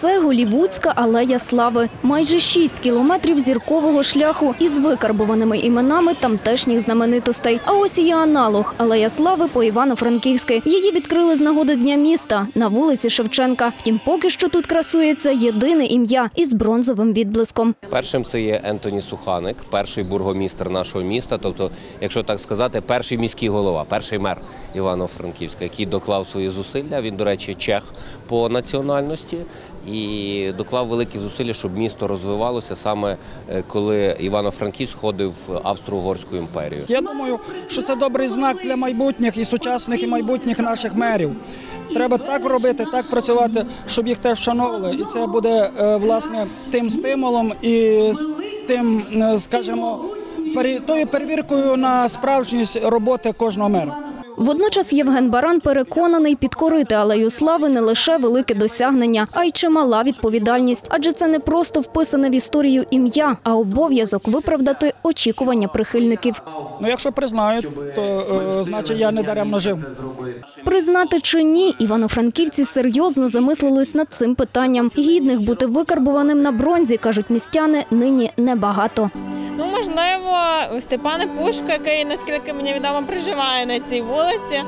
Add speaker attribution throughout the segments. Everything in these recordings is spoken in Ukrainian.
Speaker 1: Це голівудська алея слави. Майже 6 кілометрів зіркового шляху із викарбованими іменами тамтешніх знаменитостей. А ось і аналог алея слави по Івано-Франківськи. Її відкрили з нагоди дня міста на вулиці Шевченка. Втім, поки що тут красується єдине ім'я із бронзовим відблиском.
Speaker 2: Першим це є Ентоні Суханик, перший бургомістр нашого міста. Тобто, якщо так сказати, перший міський голова, перший мер Івано-Франківська, який доклав свої зусилля. Він, до речі, чех по національності і доклав великі зусилля, щоб місто розвивалося саме е, коли Івано-Франківськ входив в Австро-Угорську імперію.
Speaker 3: Я думаю, що це добрий знак для майбутніх і сучасних, і майбутніх наших мерів. Треба так робити, так працювати, щоб їх теж вшановували. І це буде е, власне тим стимулом і тим, е, скажімо, тою перевіркою на справжність роботи кожного мера.
Speaker 1: Водночас Євген Баран переконаний, підкорити алею слави не лише велике досягнення, а й чимала відповідальність. Адже це не просто вписане в історію ім'я, а обов'язок виправдати очікування прихильників.
Speaker 3: Ну, якщо признають, то е, значить я не даремно жив.
Speaker 1: Признати чи ні, івано-франківці серйозно замислились над цим питанням. Гідних бути викарбуваним на бронзі, кажуть містяни, нині небагато.
Speaker 4: Ну, можливо, Степана Пушка, який, наскільки мені відомо, проживає на цій вулиці.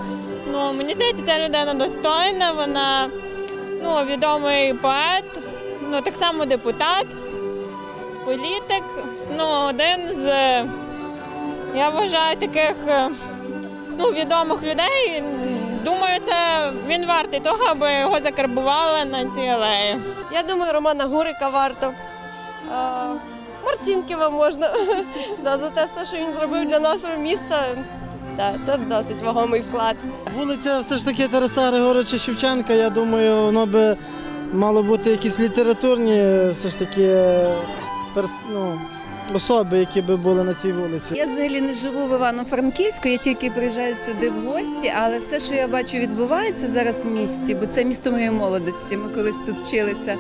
Speaker 4: Ну, мені здається, ця людина достойна, вона ну, відомий поет, ну, так само депутат, політик. Ну, один з, я вважаю, таких ну, відомих людей. Думаю, це він вартий того, аби його закарбували на цій алеї.
Speaker 5: Я думаю, Романа Гурика варто. А, Марцінківа можна. да, за те все, що він зробив для нашого міста. Да, це досить вагомий вклад.
Speaker 6: Вулиця все ж таки Тараса Григоровича Шевченка. Я думаю, воно би мало бути якісь літературні все ж таки перс... ну, особи, які би були на цій вулиці.
Speaker 7: Я взагалі не живу в Івано-Франківську, я тільки приїжджаю сюди в гості, але все, що я бачу, відбувається зараз в місті, бо це місто моєї молодості. Ми колись тут вчилися.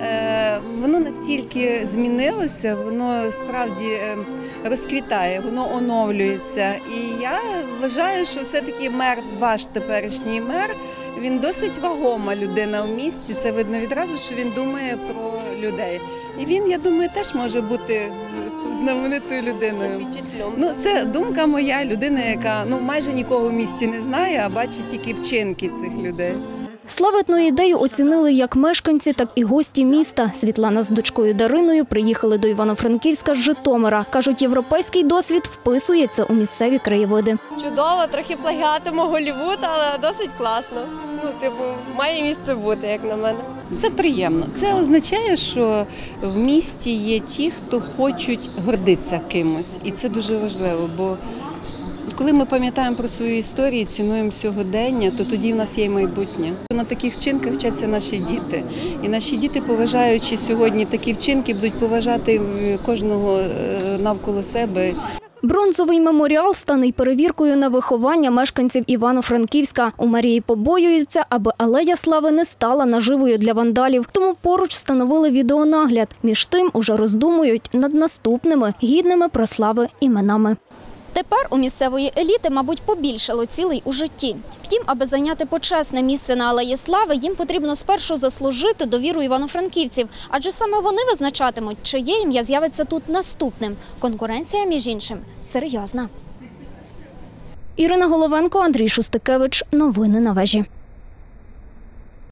Speaker 7: Е, воно настільки змінилося, воно справді е, розквітає, воно оновлюється. І я вважаю, що все-таки мер, ваш теперішній мер, він досить вагома людина в місті. Це видно відразу, що він думає про людей. І він, я думаю, теж може бути знаменитою людиною. Ну, це думка моя, людина, яка ну майже нікого в місті не знає, а бачить тільки вчинки цих людей.
Speaker 1: Славетну ідею оцінили як мешканці, так і гості міста. Світлана з дочкою Дариною приїхали до Івано-Франківська з Житомира. Кажуть, європейський досвід вписується у місцеві краєвиди.
Speaker 5: Чудово, трохи плагіатимо Голівуд, але досить класно. Ну, типу, має місце бути, як на мене.
Speaker 7: Це приємно. Це означає, що в місті є ті, хто хочуть гордитися кимось, і це дуже важливо. Бо коли ми пам'ятаємо про свою історію, цінуємо сьогодення, то тоді в нас є й майбутнє. На таких вчинках вчаться наші діти, і наші діти, поважаючи сьогодні такі вчинки, будуть поважати кожного е, навколо себе.
Speaker 1: Бронзовий меморіал стане й перевіркою на виховання мешканців Івано-Франківська. У Марії побоюються, аби алея слави не стала наживою для вандалів. Тому поруч встановили відеонагляд. Між тим уже роздумують над наступними гідними прослави іменами.
Speaker 8: Тепер у місцевої еліти, мабуть, побільшало цілей у житті. Втім, аби зайняти почесне місце на Алеї Слави, їм потрібно спершу заслужити довіру івано-франківців, адже саме вони визначатимуть, чиє ім'я з'явиться тут наступним. Конкуренція, між іншим, серйозна.
Speaker 1: Ірина Головенко, Андрій Шустикевич. Новини на вежі.